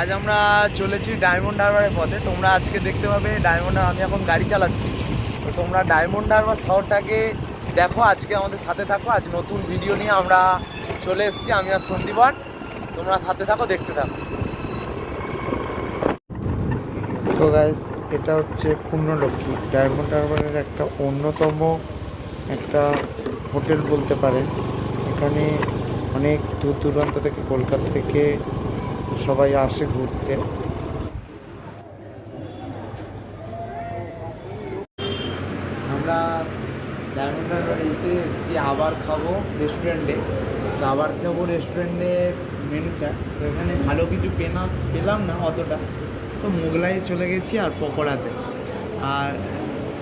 আজ আমরা চলেছি ডায়মন্ড হারবারের পথে। তোমরা আজকে দেখতে পাবে ডায়মন্ড আমি এখন গাড়ি চালাচ্ছি। তো তোমরা ডায়মন্ড হারবার শহরটাকে দেখো, আজকে আমাদের সাথে থাকো। আজ নতুন ভিডিও নিয়ে আমরা চলে এসেছি, আমি আর সন্দীপন তোমরা সাথে থাকো, দেখতে থাকো। সো গাইস এটা হচ্ছে পূর্ণলক্ষ্মী। ডায়মন্ড হারবারের একটা অন্যতম একটা হোটেল বলতে পারেন। এখানে অনেক দূর দূরান্ত থেকে, কলকাতা থেকে সবাই আসে ঘুরতে। আমরা ডায়মন্ড এসে এসেছি, আবার খাব রেস্টুরেন্টে তো আবার খাব রেস্টুরেন্টে মেনু চাট তো এখানে ভালো কিছু পেনা পেলাম না অতটা। তো মোগলাই চলে গেছি আর পকোড়াতে। আর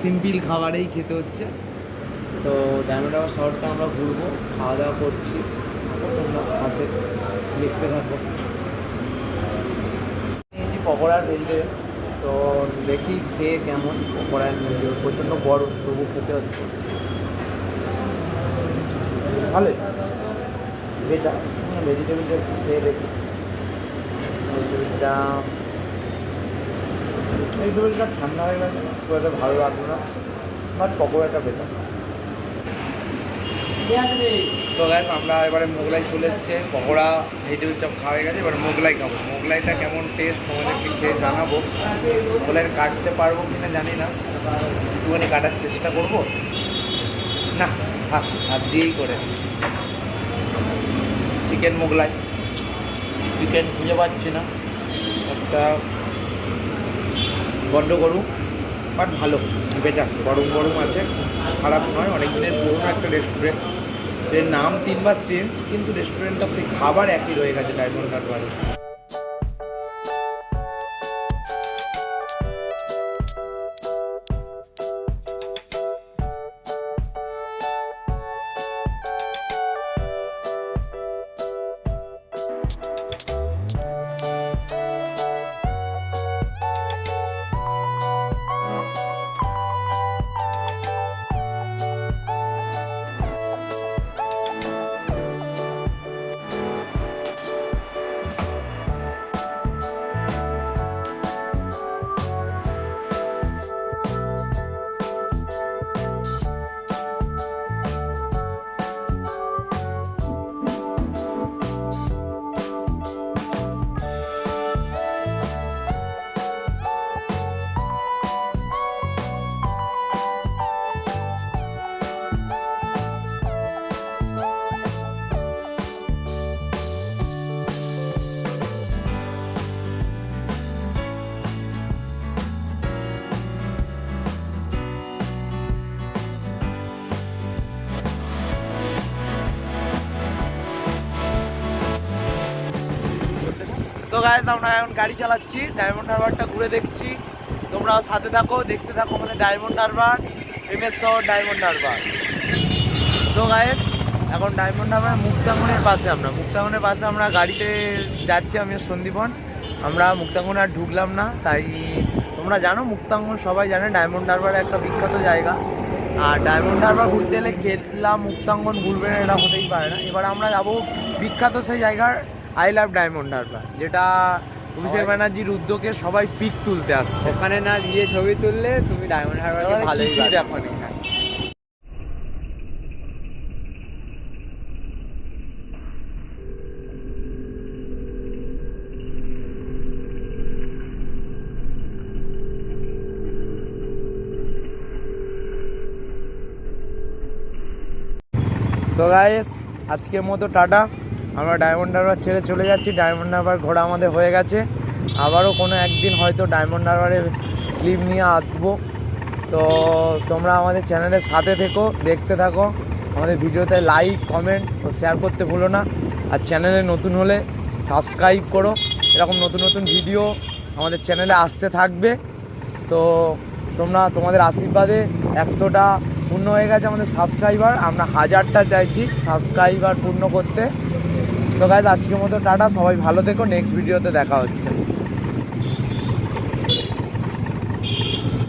সিম্পল খাবারেই খেতে হচ্ছে। তো ডায়মন্ড হারবার শহরটা আমরা ঘুরবো, খাওয়া দাওয়া করছি। তোমরা সাথে দেখতে থাকো। পকোড়ার ভেজিটেবল তো দেখি খেয়ে কেমন পকোড়ার প্রচণ্ড বড় তবু খেতে হচ্ছে। ভালোই। ভেজা ভেজিটেবলটা খেয়ে দেখি। ভেজিটেবলটা ভেজিটেবলটা ঠান্ডা হয়ে গেছে, খুব একটা ভালো লাগল না বাট পকোড়াটা বেটার তো গ্যাস আমরা এবারে মোগলাই চলে এসছে। পকোড়া ভেজিটেবল চপ খাওয়া হয়ে গেছে। এবার মোগলাই খাব। মোগলাইটা কেমন টেস্ট তোমাদেরকে খেয়ে জানাব। মোগলাই কাটতে পারব কিনা জানি না। একটুখানি কাটার চেষ্টা করব। না হাত হাত দিয়েই করে চিকেন মোগলাই। চিকেন খুঁজে পাচ্ছি না। একটা বড্ড গরু বাট ভালো। বেটার গরম গরম আছে। খারাপ নয় অনেক দিনের পুরোনো একটা রেস্টুরেন্ট নাম তিনবার চেঞ্জ কিন্তু রেস্টুরেন্টটা সেই খাবার একই রয়ে গেছে ডায়মন্ড হারবারে। গাইজ, আমরা এখন গাড়ি চালাচ্ছি ডায়মন্ড হারবারটা ঘুরে দেখছি। তোমরাও সাথে থাকো, দেখতে থাকো আমাদের ডায়মন্ড হারবার এমএস শহর ডায়মন্ড হারবার সো গাইজ এখন ডায়মন্ড হারবার মুক্তাঙ্গনের পাশে আমরা। মুক্তাঙ্গনের পাশে আমরা গাড়িতে যাচ্ছি আমি সন্দীপন। আমরা মুক্তাঙ্গন আর ঢুকলাম না, তাই তোমরা জানো, মুক্তাঙ্গন সবাই জানে ডায়মন্ড হারবার একটা বিখ্যাত জায়গা। আর ডায়মন্ড হারবার ঘুরতে এলে কেতলা মুক্তাঙ্গন ঘুরবে না, এটা হতেই পারে না। এবার আমরা যাব বিখ্যাত সেই জায়গার আই লাভ ডায়মন্ড হারবার যেটা অভিষেক ব্যানার্জির উদ্যোগে সবাই পিক তুলতে আসছে। ওখানে না গিয়ে ছবি তুললে তুমি ডায়মন্ড হারবারকে মানে ভালোই দেখো নি। সো গাইস আজকের মতো টাটা। আমরা ডায়মন্ড হারবার ছেড়ে চলে যাচ্ছি। ডায়মন্ড হারবার ঘোরা আমাদের হয়ে গেছে। আবারও কোনো একদিন হয়তো ডায়মন্ড হারবারের ক্লিপ নিয়ে আসব। তো তোমরা আমাদের চ্যানেলের সাথে থেকো, দেখতে থাকো। আমাদের ভিডিওতে লাইক কমেন্ট ও শেয়ার করতে ভুলো না। আর চ্যানেলে নতুন হলে সাবস্ক্রাইব করো। এরকম নতুন নতুন ভিডিও আমাদের চ্যানেলে আসতে থাকবে। তো তোমরা তোমাদের আশীর্বাদে একশোটা পূর্ণ হয়ে গেছে আমাদের সাবস্ক্রাইবার আমরা হাজারটা চাইছি সাবস্ক্রাইবার পূর্ণ করতে। তো গাইজ আজকের মতো টাটা সবাই ভালো থেকো নেক্সট ভিডিওতে দেখা হচ্ছে।